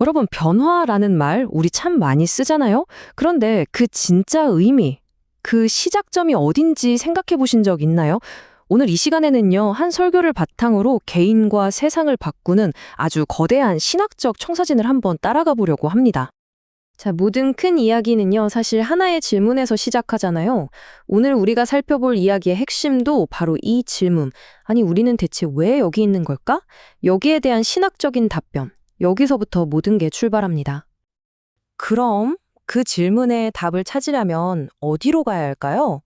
여러분, 변화라는 말 우리 참 많이 쓰잖아요? 그런데 그 진짜 의미, 그 시작점이 어딘지 생각해 보신 적 있나요? 오늘 이 시간에는요, 한 설교를 바탕으로 개인과 세상을 바꾸는 아주 거대한 신학적 청사진을 한번 따라가 보려고 합니다. 자, 모든 큰 이야기는요, 사실 하나의 질문에서 시작하잖아요. 오늘 우리가 살펴볼 이야기의 핵심도 바로 이 질문. 아니, 우리는 대체 왜 여기 있는 걸까? 여기에 대한 신학적인 답변. 여기서부터 모든 게 출발합니다. 그럼 그 질문에 답을 찾으려면 어디로 가야 할까요?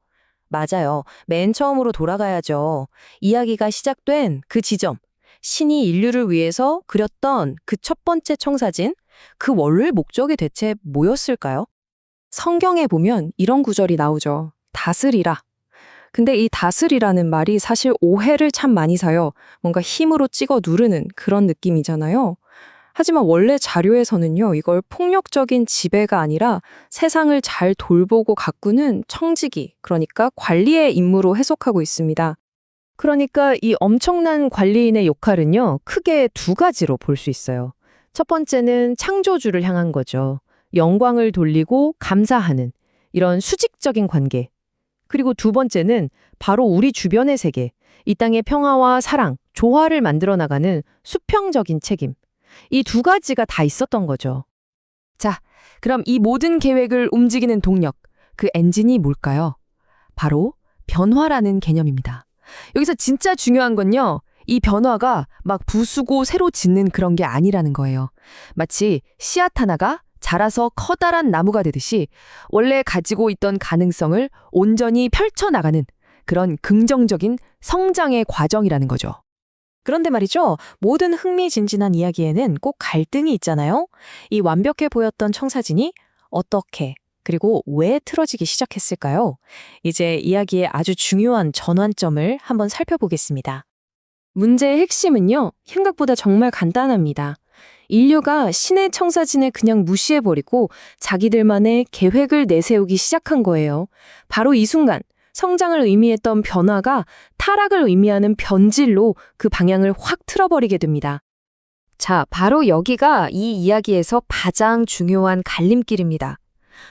맞아요. 맨 처음으로 돌아가야죠. 이야기가 시작된 그 지점. 신이 인류를 위해서 그렸던 그 첫 번째 청사진. 그 원래 목적이 대체 뭐였을까요? 성경에 보면 이런 구절이 나오죠. 다스리라. 근데 이 다스리라는 말이 사실 오해를 참 많이 사요. 뭔가 힘으로 찍어 누르는 그런 느낌이잖아요. 하지만 원래 자료에서는요, 이걸 폭력적인 지배가 아니라 세상을 잘 돌보고 가꾸는 청지기, 그러니까 관리의 임무로 해석하고 있습니다. 그러니까 이 엄청난 관리인의 역할은요, 크게 두 가지로 볼 수 있어요. 첫 번째는 창조주를 향한 거죠. 영광을 돌리고 감사하는 이런 수직적인 관계. 그리고 두 번째는 바로 우리 주변의 세계, 이 땅의 평화와 사랑, 조화를 만들어 나가는 수평적인 책임. 이 두 가지가 다 있었던 거죠. 자, 그럼 이 모든 계획을 움직이는 동력, 그 엔진이 뭘까요? 바로 변화라는 개념입니다. 여기서 진짜 중요한 건요. 이 변화가 막 부수고 새로 짓는 그런 게 아니라는 거예요. 마치 씨앗 하나가 자라서 커다란 나무가 되듯이 원래 가지고 있던 가능성을 온전히 펼쳐나가는 그런 긍정적인 성장의 과정이라는 거죠. 그런데 말이죠. 모든 흥미진진한 이야기에는 꼭 갈등이 있잖아요. 이 완벽해 보였던 청사진이 어떻게 그리고 왜 틀어지기 시작했을까요? 이제 이야기의 아주 중요한 전환점을 한번 살펴보겠습니다. 문제의 핵심은요, 생각보다 정말 간단합니다. 인류가 신의 청사진을 그냥 무시해버리고 자기들만의 계획을 내세우기 시작한 거예요. 바로 이 순간, 성장을 의미했던 변화가 타락을 의미하는 변질로 그 방향을 확 틀어버리게 됩니다. 자, 바로 여기가 이 이야기에서 가장 중요한 갈림길입니다.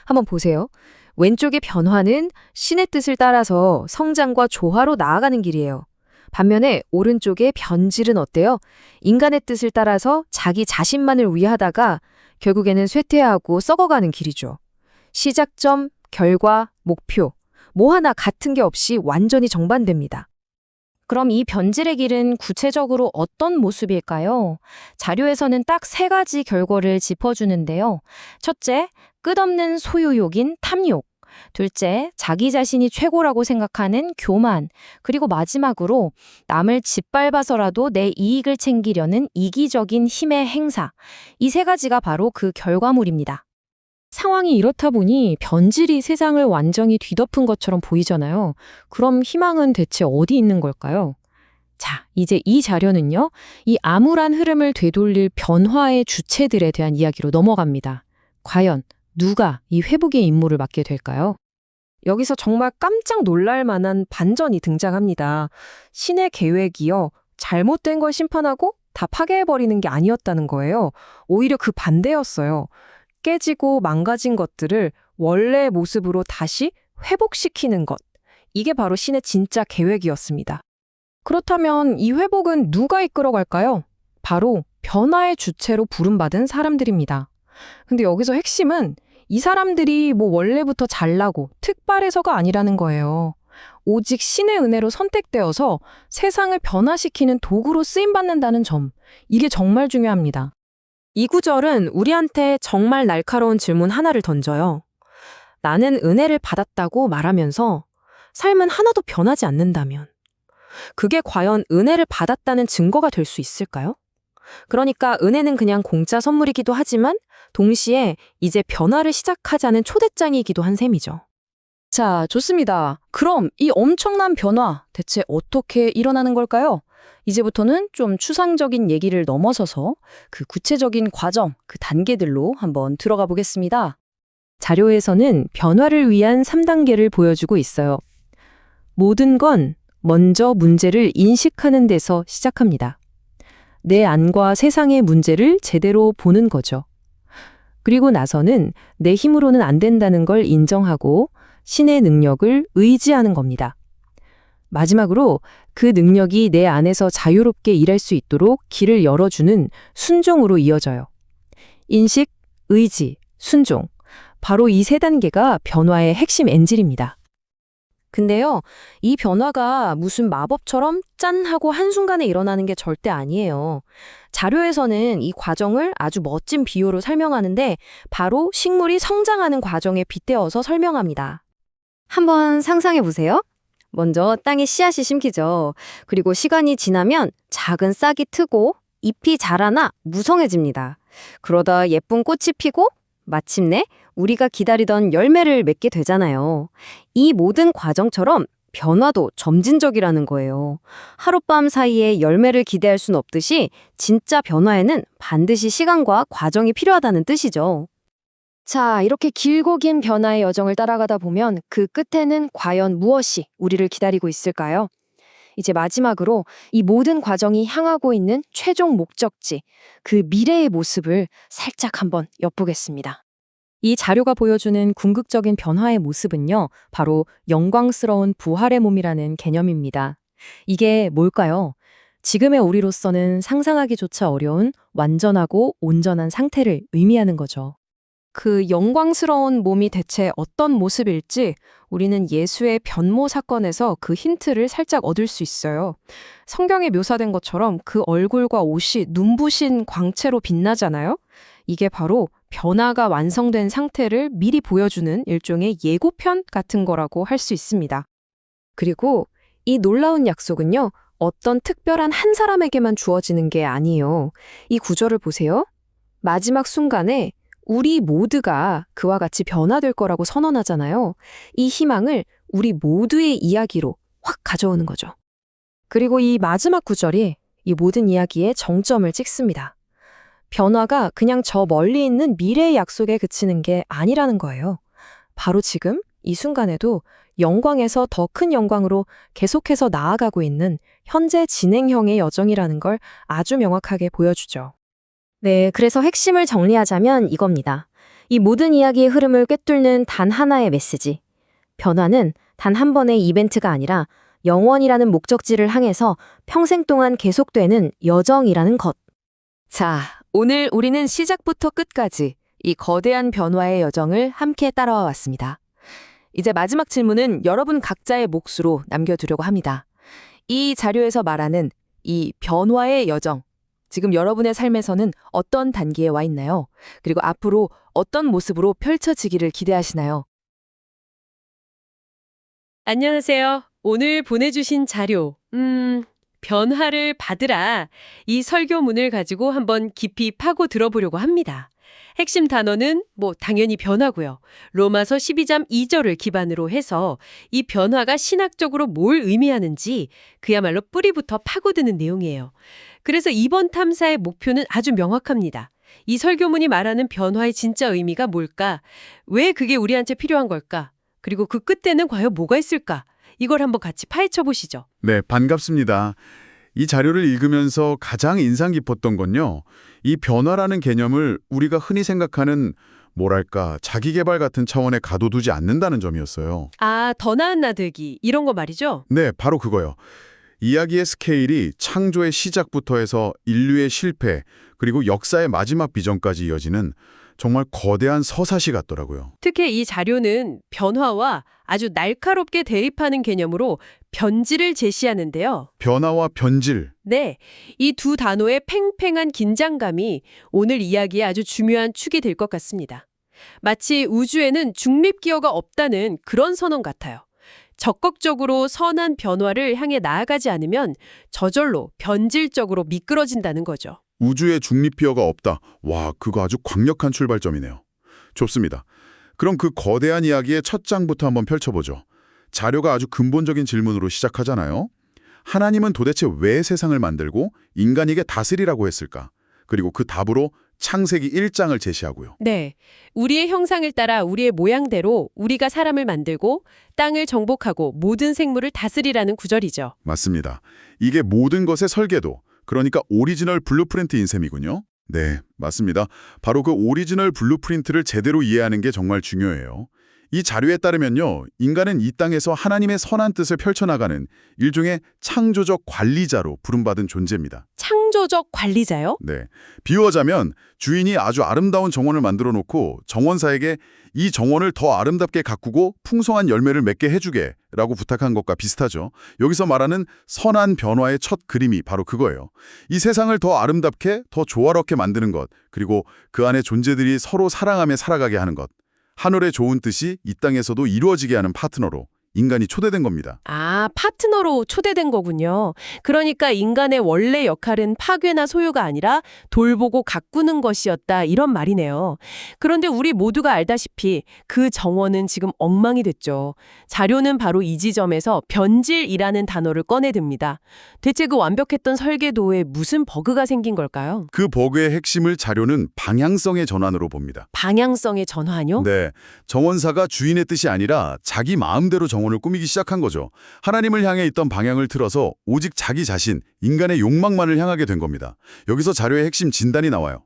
한번 보세요. 왼쪽의 변화는 신의 뜻을 따라서 성장과 조화로 나아가는 길이에요. 반면에 오른쪽의 변질은 어때요? 인간의 뜻을 따라서 자기 자신만을 위하다가 결국에는 쇠퇴하고 썩어가는 길이죠. 시작점, 결과, 목표, 뭐 하나 같은 게 없이 완전히 정반대입니다. 그럼 이 변질의 길은 구체적으로 어떤 모습일까요? 자료에서는 딱 세 가지 결과를 짚어주는데요. 첫째, 끝없는 소유욕인 탐욕. 둘째, 자기 자신이 최고라고 생각하는 교만. 그리고 마지막으로 남을 짓밟아서라도 내 이익을 챙기려는 이기적인 힘의 행사. 이 세 가지가 바로 그 결과물입니다. 상황이 이렇다 보니 변질이 세상을 완전히 뒤덮은 것처럼 보이잖아요. 그럼 희망은 대체 어디 있는 걸까요? 자, 이제 이 자료는요, 이 암울한 흐름을 되돌릴 변화의 주체들에 대한 이야기로 넘어갑니다. 과연 누가 이 회복의 임무를 맡게 될까요? 여기서 정말 깜짝 놀랄 만한 반전이 등장합니다. 신의 계획이요. 잘못된 걸 심판하고 다 파괴해버리는 게 아니었다는 거예요. 오히려 그 반대였어요. 깨지고 망가진 것들을 원래의 모습으로 다시 회복시키는 것. 이게 바로 신의 진짜 계획이었습니다. 그렇다면 이 회복은 누가 이끌어갈까요? 바로 변화의 주체로 부름받은 사람들입니다. 근데 여기서 핵심은 이 사람들이 뭐 원래부터 잘나고 특발해서가 아니라는 거예요. 오직 신의 은혜로 선택되어서 세상을 변화시키는 도구로 쓰임받는다는 점. 이게 정말 중요합니다. 이 구절은 우리한테 정말 날카로운 질문 하나를 던져요. 나는 은혜를 받았다고 말하면서 삶은 하나도 변하지 않는다면 그게 과연 은혜를 받았다는 증거가 될 수 있을까요? 그러니까 은혜는 그냥 공짜 선물이기도 하지만 동시에 이제 변화를 시작하자는 초대장이기도 한 셈이죠. 자, 좋습니다. 그럼 이 엄청난 변화 대체 어떻게 일어나는 걸까요? 이제부터는 좀 추상적인 얘기를 넘어서서 그 구체적인 과정, 그 단계들로 한번 들어가 보겠습니다. 자료에서는 변화를 위한 3단계를 보여주고 있어요. 모든 건 먼저 문제를 인식하는 데서 시작합니다. 내 안과 세상의 문제를 제대로 보는 거죠. 그리고 나서는 내 힘으로는 안 된다는 걸 인정하고 신의 능력을 의지하는 겁니다. 마지막으로 그 능력이 내 안에서 자유롭게 일할 수 있도록 길을 열어주는 순종으로 이어져요. 인식, 의지, 순종. 바로 이 세 단계가 변화의 핵심 엔질입니다. 근데요, 이 변화가 무슨 마법처럼 짠 하고 한순간에 일어나는 게 절대 아니에요. 자료에서는 이 과정을 아주 멋진 비유로 설명하는데 바로 식물이 성장하는 과정에 빗대어서 설명합니다. 한번 상상해 보세요. 먼저 땅에 씨앗이 심기죠. 그리고 시간이 지나면 작은 싹이 트고 잎이 자라나 무성해집니다. 그러다 예쁜 꽃이 피고 마침내 우리가 기다리던 열매를 맺게 되잖아요. 이 모든 과정처럼 변화도 점진적이라는 거예요. 하룻밤 사이에 열매를 기대할 순 없듯이 진짜 변화에는 반드시 시간과 과정이 필요하다는 뜻이죠. 자, 이렇게 길고 긴 변화의 여정을 따라가다 보면 그 끝에는 과연 무엇이 우리를 기다리고 있을까요? 이제 마지막으로 이 모든 과정이 향하고 있는 최종 목적지, 그 미래의 모습을 살짝 한번 엿보겠습니다. 이 자료가 보여주는 궁극적인 변화의 모습은요, 바로 영광스러운 부활의 몸이라는 개념입니다. 이게 뭘까요? 지금의 우리로서는 상상하기조차 어려운 완전하고 온전한 상태를 의미하는 거죠. 그 영광스러운 몸이 대체 어떤 모습일지 우리는 예수의 변모 사건에서 그 힌트를 살짝 얻을 수 있어요. 성경에 묘사된 것처럼 그 얼굴과 옷이 눈부신 광채로 빛나잖아요. 이게 바로 변화가 완성된 상태를 미리 보여주는 일종의 예고편 같은 거라고 할 수 있습니다. 그리고 이 놀라운 약속은요, 어떤 특별한 한 사람에게만 주어지는 게 아니에요. 이 구절을 보세요. 마지막 순간에 우리 모두가 그와 같이 변화될 거라고 선언하잖아요. 이 희망을 우리 모두의 이야기로 확 가져오는 거죠. 그리고 이 마지막 구절이 이 모든 이야기의 정점을 찍습니다. 변화가 그냥 저 멀리 있는 미래의 약속에 그치는 게 아니라는 거예요. 바로 지금 이 순간에도 영광에서 더 큰 영광으로 계속해서 나아가고 있는 현재 진행형의 여정이라는 걸 아주 명확하게 보여주죠. 네, 그래서 핵심을 정리하자면 이겁니다. 이 모든 이야기의 흐름을 꿰뚫는 단 하나의 메시지. 변화는 단 한 번의 이벤트가 아니라 영원이라는 목적지를 향해서 평생 동안 계속되는 여정이라는 것. 자, 오늘 우리는 시작부터 끝까지 이 거대한 변화의 여정을 함께 따라와 왔습니다. 이제 마지막 질문은 여러분 각자의 몫으로 남겨두려고 합니다. 이 자료에서 말하는 이 변화의 여정, 지금 여러분의 삶에서는 어떤 단계에 와 있나요? 그리고 앞으로 어떤 모습으로 펼쳐지기를 기대하시나요? 안녕하세요. 오늘 보내주신 자료, 음, 변화를 받으라. 이 설교문을 가지고 한번 깊이 파고 들어보려고 합니다. 핵심 단어는 뭐 당연히 변화고요. 로마서 12장 2절을 기반으로 해서 이 변화가 신학적으로 뭘 의미하는지 그야말로 뿌리부터 파고드는 내용이에요. 그래서 이번 탐사의 목표는 아주 명확합니다. 이 설교문이 말하는 변화의 진짜 의미가 뭘까? 왜 그게 우리한테 필요한 걸까? 그리고 그 끝에는 과연 뭐가 있을까? 이걸 한번 같이 파헤쳐 보시죠. 네, 반갑습니다. 이 자료를 읽으면서 가장 인상 깊었던 건요. 이 변화라는 개념을 우리가 흔히 생각하는 뭐랄까 자기개발 같은 차원에 가둬두지 않는다는 점이었어요. 아, 더 나은 나들기 이런 거 말이죠? 네, 바로 그거요. 이야기의 스케일이 창조의 시작부터 해서 인류의 실패, 그리고 역사의 마지막 비전까지 이어지는 정말 거대한 서사시 같더라고요. 특히 이 자료는 변화와 아주 날카롭게 대립하는 개념으로 변질을 제시하는데요. 변화와 변질. 네, 이 두 단어의 팽팽한 긴장감이 오늘 이야기의 아주 중요한 축이 될 것 같습니다. 마치 우주에는 중립기어가 없다는 그런 선언 같아요. 적극적으로 선한 변화를 향해 나아가지 않으면 저절로 변질적으로 미끄러진다는 거죠. 우주의 중립피어가 없다. 와, 그거 아주 강력한 출발점이네요. 좋습니다. 그럼 그 거대한 이야기의 첫 장부터 한번 펼쳐보죠. 자료가 아주 근본적인 질문으로 시작하잖아요. 하나님은 도대체 왜 세상을 만들고 인간에게 다스리라고 했을까? 그리고 그 답으로 창세기 1장을 제시하고요. 네. 우리의 형상을 따라 우리의 모양대로 우리가 사람을 만들고 땅을 정복하고 모든 생물을 다스리라는 구절이죠. 맞습니다. 이게 모든 것의 설계도, 그러니까 오리지널 블루프린트인 셈이군요. 네, 맞습니다. 바로 그 오리지널 블루프린트를 제대로 이해하는 게 정말 중요해요. 이 자료에 따르면요, 인간은 이 땅에서 하나님의 선한 뜻을 펼쳐나가는 일종의 창조적 관리자로 부름받은 존재입니다. 창조적 관리자요? 네. 비유하자면 주인이 아주 아름다운 정원을 만들어 놓고 정원사에게 이 정원을 더 아름답게 가꾸고 풍성한 열매를 맺게 해주게 라고 부탁한 것과 비슷하죠. 여기서 말하는 선한 변화의 첫 그림이 바로 그거예요. 이 세상을 더 아름답게, 더 조화롭게 만드는 것, 그리고 그 안에 존재들이 서로 사랑하며 살아가게 하는 것. 하늘의 좋은 뜻이 이 땅에서도 이루어지게 하는 파트너로 인간이 초대된 겁니다. 아, 파트너로 초대된 거군요. 그러니까 인간의 원래 역할은 파괴나 소유가 아니라 돌보고 가꾸는 것이었다 이런 말이네요. 그런데 우리 모두가 알다시피 그 정원은 지금 엉망이 됐죠. 자료는 바로 이 지점에서 변질이라는 단어를 꺼내듭니다. 대체 그 완벽했던 설계도에 무슨 버그가 생긴 걸까요? 그 버그의 핵심을 자료는 방향성의 전환으로 봅니다. 방향성의 전환요? 네, 정원사가 주인의 뜻이 아니라 자기 마음대로 정 원을 꾸미기 시작한 거죠. 하나님을 향해 있던 방향을 틀어서 오직 자기 자신, 인간의 욕망만을 향하게 된 겁니다. 여기서 자료의 핵심 진단이 나와요.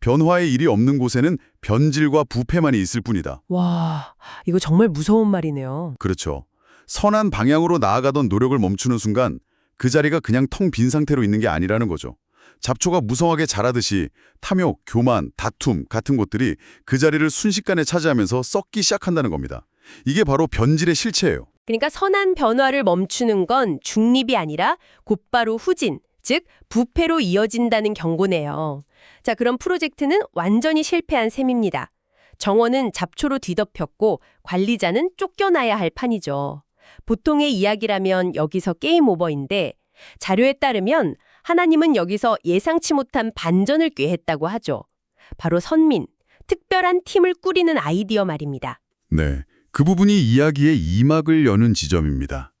변화의 일이 없는 곳에는 변질과 부패만이 있을 뿐이다. 와, 이거 정말 무서운 말이네요. 그렇죠. 선한 방향으로 나아가던 노력을 멈추는 순간 그 자리가 그냥 텅 빈 상태로 있는 게 아니라는 거죠. 잡초가 무성하게 자라듯이 탐욕, 교만, 다툼 같은 것들이 그 자리를 순식간에 차지하면서 썩기 시작한다는 겁니다. 이게 바로 변질의 실체예요. 그러니까 선한 변화를 멈추는 건 중립이 아니라 곧바로 후진, 즉 부패로 이어진다는 경고네요. 자, 그럼 프로젝트는 완전히 실패한 셈입니다. 정원은 잡초로 뒤덮였고 관리자는 쫓겨나야 할 판이죠. 보통의 이야기라면 여기서 게임 오버인데 자료에 따르면 하나님은 여기서 예상치 못한 반전을 꾀했다고 하죠. 바로 선민, 특별한 팀을 꾸리는 아이디어 말입니다. 네, 그 부분이 이야기의 이막을 여는 지점입니다.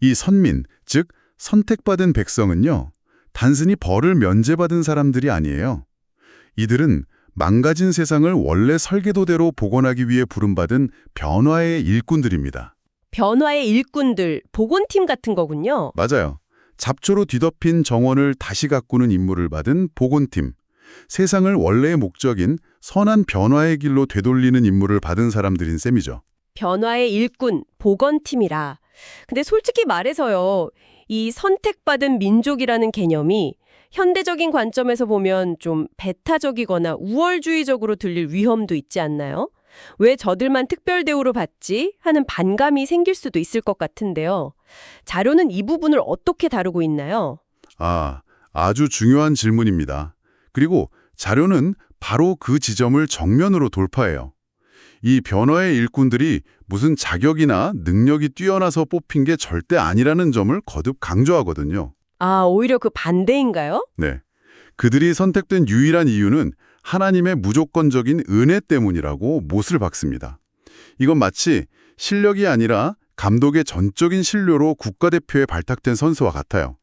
이 선민, 즉 선택받은 백성은요. 단순히 벌을 면제받은 사람들이 아니에요. 이들은 망가진 세상을 원래 설계도대로 복원하기 위해 부름받은 변화의 일꾼들입니다. 변화의 일꾼들, 복원팀 같은 거군요. 맞아요. 잡초로 뒤덮인 정원을 다시 가꾸는 임무를 받은 복원팀. 세상을 원래의 목적인 선한 변화의 길로 되돌리는 임무를 받은 사람들인 셈이죠. 변화의 일꾼, 복원팀이라. 근데 솔직히 말해서요, 이 선택받은 민족이라는 개념이 현대적인 관점에서 보면 좀 배타적이거나 우월주의적으로 들릴 위험도 있지 않나요? 왜 저들만 특별 대우를 받지? 하는 반감이 생길 수도 있을 것 같은데요. 자료는 이 부분을 어떻게 다루고 있나요? 아, 아주 중요한 질문입니다. 그리고 자료는 바로 그 지점을 정면으로 돌파해요. 이 변화의 일꾼들이 무슨 자격이나 능력이 뛰어나서 뽑힌 게 절대 아니라는 점을 거듭 강조하거든요. 아, 오히려 그 반대인가요? 네. 그들이 선택된 유일한 이유는 하나님의 무조건적인 은혜 때문이라고 못을 박습니다. 이건 마치 실력이 아니라 감독의 전적인 신료로 국가대표에 발탁된 선수와 같아요.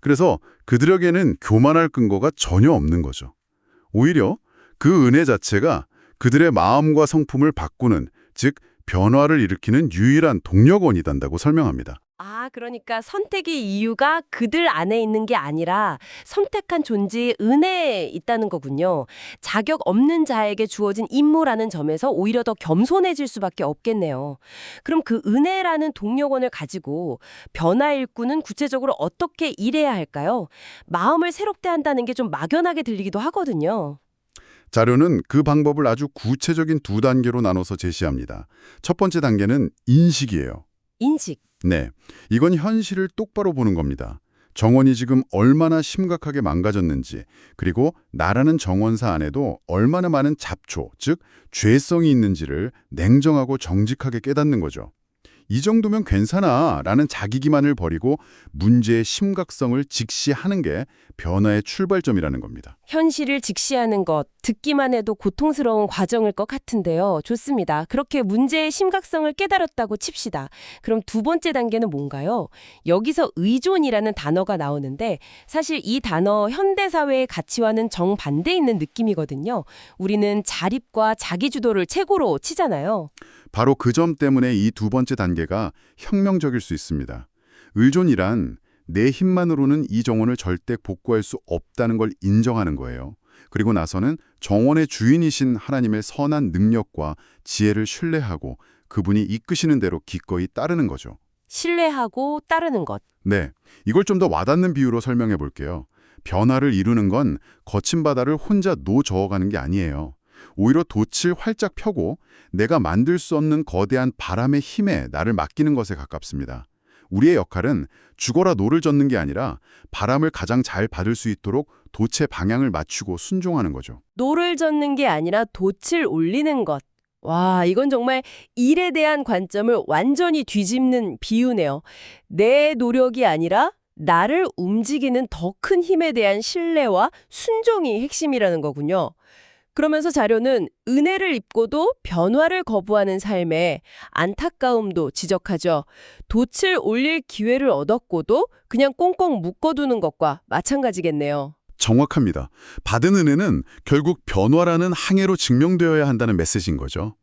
그래서 그들에게는 교만할 근거가 전혀 없는 거죠. 오히려 그 은혜 자체가 그들의 마음과 성품을 바꾸는, 즉 변화를 일으키는 유일한 동력원이단다고 설명합니다. 아, 그러니까 선택의 이유가 그들 안에 있는 게 아니라 선택한 존재의 은혜에 있다는 거군요. 자격 없는 자에게 주어진 임무라는 점에서 오히려 더 겸손해질 수밖에 없겠네요. 그럼 그 은혜라는 동력원을 가지고 변화 일꾼은 구체적으로 어떻게 일해야 할까요? 마음을 새롭게 한다는 게 좀 막연하게 들리기도 하거든요. 자료는 그 방법을 아주 구체적인 두 단계로 나눠서 제시합니다. 첫 번째 단계는 인식이에요. 인식. 네, 이건 현실을 똑바로 보는 겁니다. 정원이 지금 얼마나 심각하게 망가졌는지, 그리고 나라는 정원사 안에도 얼마나 많은 잡초, 즉 죄성이 있는지를 냉정하고 정직하게 깨닫는 거죠. 이 정도면 괜찮아 라는 자기 기만을 버리고 문제의 심각성을 직시하는 게 변화의 출발점이라는 겁니다. 현실을 직시하는 것, 듣기만 해도 고통스러운 과정일 것 같은데요. 좋습니다. 그렇게 문제의 심각성을 깨달았다고 칩시다. 그럼 두 번째 단계는 뭔가요? 여기서 의존이라는 단어가 나오는데 사실 이 단어 현대사회의 가치와는 정반대 있는 느낌이거든요. 우리는 자립과 자기주도를 최고로 치잖아요. 바로 그 점 때문에 이 두 번째 단계가 혁명적일 수 있습니다. 의존이란 내 힘만으로는 이 정원을 절대 복구할 수 없다는 걸 인정하는 거예요. 그리고 나서는 정원의 주인이신 하나님의 선한 능력과 지혜를 신뢰하고 그분이 이끄시는 대로 기꺼이 따르는 거죠. 신뢰하고 따르는 것. 네, 이걸 좀 더 와닿는 비유로 설명해 볼게요. 변화를 이루는 건 거친 바다를 혼자 노 저어가는 게 아니에요. 오히려 돛을 활짝 펴고 내가 만들 수 없는 거대한 바람의 힘에 나를 맡기는 것에 가깝습니다. 우리의 역할은 죽어라 노를 젓는 게 아니라 바람을 가장 잘 받을 수 있도록 돛의 방향을 맞추고 순종하는 거죠. 노를 젓는 게 아니라 돛을 올리는 것. 와, 이건 정말 일에 대한 관점을 완전히 뒤집는 비유네요. 내 노력이 아니라 나를 움직이는 더 큰 힘에 대한 신뢰와 순종이 핵심이라는 거군요. 그러면서 자료는 은혜를 입고도 변화를 거부하는 삶에 안타까움도 지적하죠. 돛을 올릴 기회를 얻었고도 그냥 꽁꽁 묶어두는 것과 마찬가지겠네요. 정확합니다. 받은 은혜는 결국 변화라는 항해로 증명되어야 한다는 메시지인 거죠.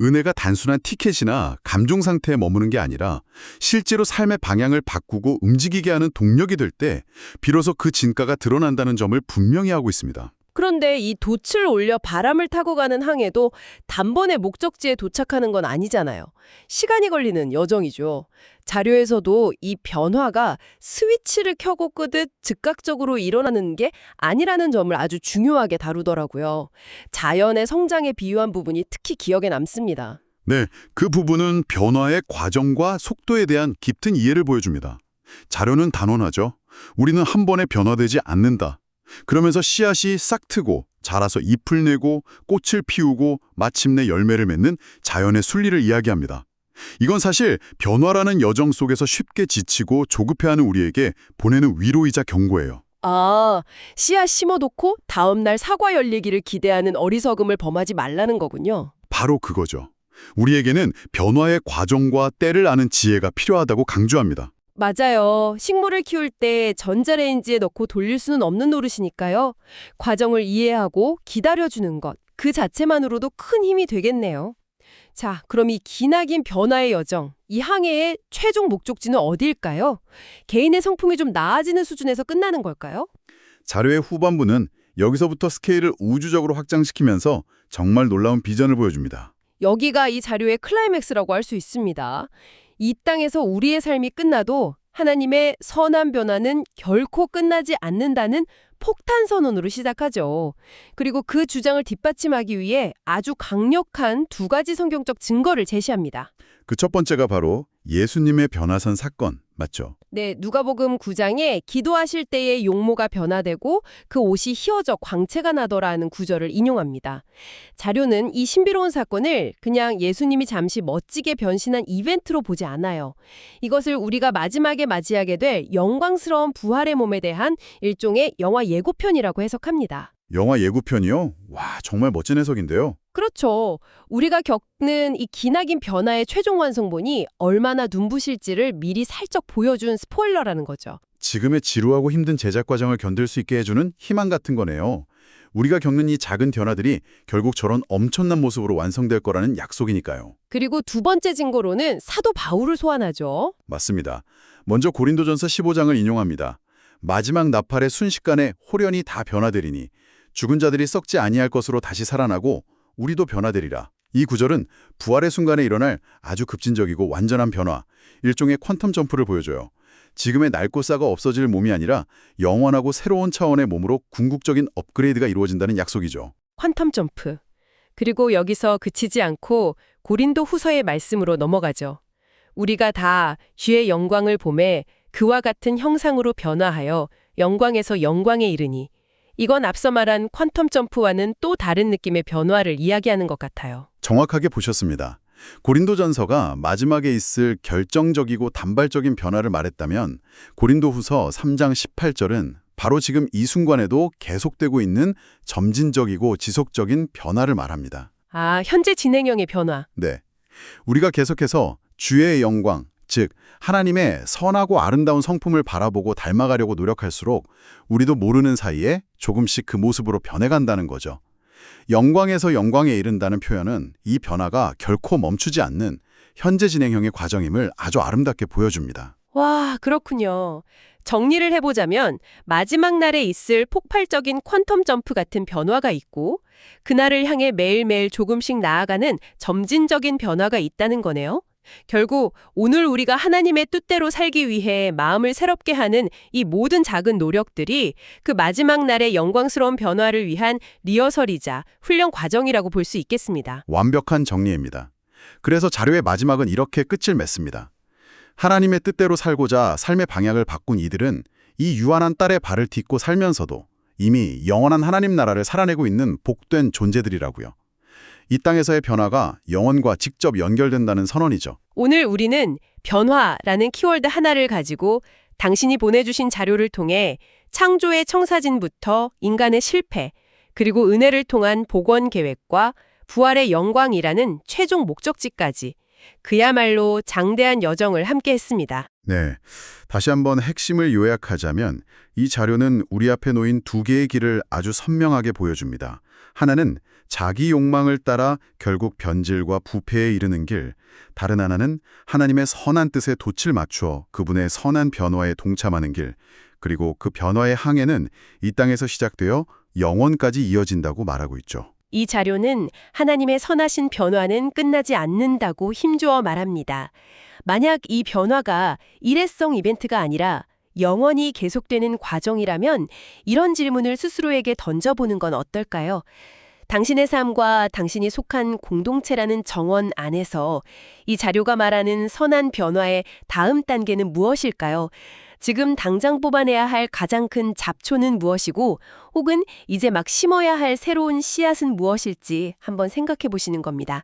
은혜가 단순한 티켓이나 감정 상태에 머무는 게 아니라 실제로 삶의 방향을 바꾸고 움직이게 하는 동력이 될 때 비로소 그 진가가 드러난다는 점을 분명히 하고 있습니다. 그런데 이 돛을 올려 바람을 타고 가는 항해도 단번에 목적지에 도착하는 건 아니잖아요. 시간이 걸리는 여정이죠. 자료에서도 이 변화가 스위치를 켜고 끄듯 즉각적으로 일어나는 게 아니라는 점을 아주 중요하게 다루더라고요. 자연의 성장에 비유한 부분이 특히 기억에 남습니다. 네, 그 부분은 변화의 과정과 속도에 대한 깊은 이해를 보여줍니다. 자료는 단언하죠. 우리는 한 번에 변화되지 않는다. 그러면서 씨앗이 싹 트고 자라서 잎을 내고 꽃을 피우고 마침내 열매를 맺는 자연의 순리를 이야기합니다. 이건 사실 변화라는 여정 속에서 쉽게 지치고 조급해하는 우리에게 보내는 위로이자 경고예요. 아, 씨앗 심어놓고 다음날 사과 열리기를 기대하는 어리석음을 범하지 말라는 거군요. 바로 그거죠. 우리에게는 변화의 과정과 때를 아는 지혜가 필요하다고 강조합니다. 맞아요. 식물을 키울 때 전자레인지에 넣고 돌릴 수는 없는 노릇이니까요. 과정을 이해하고 기다려주는 것, 그 자체만으로도 큰 힘이 되겠네요. 자, 그럼 이 기나긴 변화의 여정, 이 항해의 최종 목적지는 어디일까요? 개인의 성품이 좀 나아지는 수준에서 끝나는 걸까요? 자료의 후반부는 여기서부터 스케일을 우주적으로 확장시키면서 정말 놀라운 비전을 보여줍니다. 여기가 이 자료의 클라이맥스라고 할 수 있습니다. 이 땅에서 우리의 삶이 끝나도 하나님의 선한 변화는 결코 끝나지 않는다는 폭탄 선언으로 시작하죠. 그리고 그 주장을 뒷받침하기 위해 아주 강력한 두 가지 성경적 증거를 제시합니다. 그 첫 번째가 바로 예수님의 변화선 사건, 맞죠? 네, 누가복음 9장에 기도하실 때의 용모가 변화되고 그 옷이 휘어져 광채가 나더라는 구절을 인용합니다. 자료는 이 신비로운 사건을 그냥 예수님이 잠시 멋지게 변신한 이벤트로 보지 않아요. 이것을 우리가 마지막에 맞이하게 될 영광스러운 부활의 몸에 대한 일종의 영화 예고편이라고 해석합니다. 영화 예고편이요? 와, 정말 멋진 해석인데요. 그렇죠. 우리가 겪는 이 기나긴 변화의 최종 완성본이 얼마나 눈부실지를 미리 살짝 보여준 스포일러라는 거죠. 지금의 지루하고 힘든 제작 과정을 견딜 수 있게 해주는 희망 같은 거네요. 우리가 겪는 이 작은 변화들이 결국 저런 엄청난 모습으로 완성될 거라는 약속이니까요. 그리고 두 번째 증거로는 사도 바울을 소환하죠. 맞습니다. 먼저 고린도전서 15장을 인용합니다. 마지막 나팔의 순식간에 홀연히 다 변화되리니 죽은 자들이 썩지 아니할 것으로 다시 살아나고 우리도 변화되리라. 이 구절은 부활의 순간에 일어날 아주 급진적이고 완전한 변화, 일종의 퀀텀 점프를 보여줘요. 지금의 낡고 싸가 없어질 몸이 아니라 영원하고 새로운 차원의 몸으로 궁극적인 업그레이드가 이루어진다는 약속이죠. 퀀텀 점프. 그리고 여기서 그치지 않고 고린도 후서의 말씀으로 넘어가죠. 우리가 다 주의 영광을 보매 그와 같은 형상으로 변화하여 영광에서 영광에 이르니 이건 앞서 말한 퀀텀 점프와는 또 다른 느낌의 변화를 이야기하는 것 같아요. 정확하게 보셨습니다. 고린도전서가 마지막에 있을 결정적이고 단발적인 변화를 말했다면 고린도후서 3장 18절은 바로 지금 이 순간에도 계속되고 있는 점진적이고 지속적인 변화를 말합니다. 아, 현재 진행형의 변화. 네. 우리가 계속해서 주의 영광, 즉 하나님의 선하고 아름다운 성품을 바라보고 닮아가려고 노력할수록 우리도 모르는 사이에 조금씩 그 모습으로 변해간다는 거죠. 영광에서 영광에 이른다는 표현은 이 변화가 결코 멈추지 않는 현재 진행형의 과정임을 아주 아름답게 보여줍니다. 와, 그렇군요. 정리를 해보자면 마지막 날에 있을 폭발적인 퀀텀 점프 같은 변화가 있고 그날을 향해 매일매일 조금씩 나아가는 점진적인 변화가 있다는 거네요. 결국 오늘 우리가 하나님의 뜻대로 살기 위해 마음을 새롭게 하는 이 모든 작은 노력들이 그 마지막 날의 영광스러운 변화를 위한 리허설이자 훈련 과정이라고 볼 수 있겠습니다. 완벽한 정리입니다. 그래서 자료의 마지막은 이렇게 끝을 맺습니다. 하나님의 뜻대로 살고자 삶의 방향을 바꾼 이들은 이 유한한 딸의 발을 딛고 살면서도 이미 영원한 하나님 나라를 살아내고 있는 복된 존재들이라고요. 이 땅에서의 변화가 영원과 직접 연결된다는 선언이죠. 오늘 우리는 변화라는 키워드 하나를 가지고 당신이 보내주신 자료를 통해 창조의 청사진부터 인간의 실패, 그리고 은혜를 통한 복원 계획과 부활의 영광이라는 최종 목적지까지 그야말로 장대한 여정을 함께 했습니다. 네. 다시 한번 핵심을 요약하자면 이 자료는 우리 앞에 놓인 두 개의 길을 아주 선명하게 보여줍니다. 하나는 자기 욕망을 따라 결국 변질과 부패에 이르는 길, 다른 하나는 하나님의 선한 뜻에 돛을 맞추어 그분의 선한 변화에 동참하는 길, 그리고 그 변화의 항해는 이 땅에서 시작되어 영원까지 이어진다고 말하고 있죠. 이 자료는 하나님의 선하신 변화는 끝나지 않는다고 힘주어 말합니다. 만약 이 변화가 일회성 이벤트가 아니라 영원히 계속되는 과정이라면 이런 질문을 스스로에게 던져보는 건 어떨까요? 당신의 삶과 당신이 속한 공동체라는 정원 안에서 이 자료가 말하는 선한 변화의 다음 단계는 무엇일까요? 지금 당장 뽑아내야 할 가장 큰 잡초는 무엇이고 혹은 이제 막 심어야 할 새로운 씨앗은 무엇일지 한번 생각해 보시는 겁니다.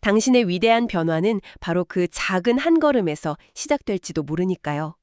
당신의 위대한 변화는 바로 그 작은 한 걸음에서 시작될지도 모르니까요.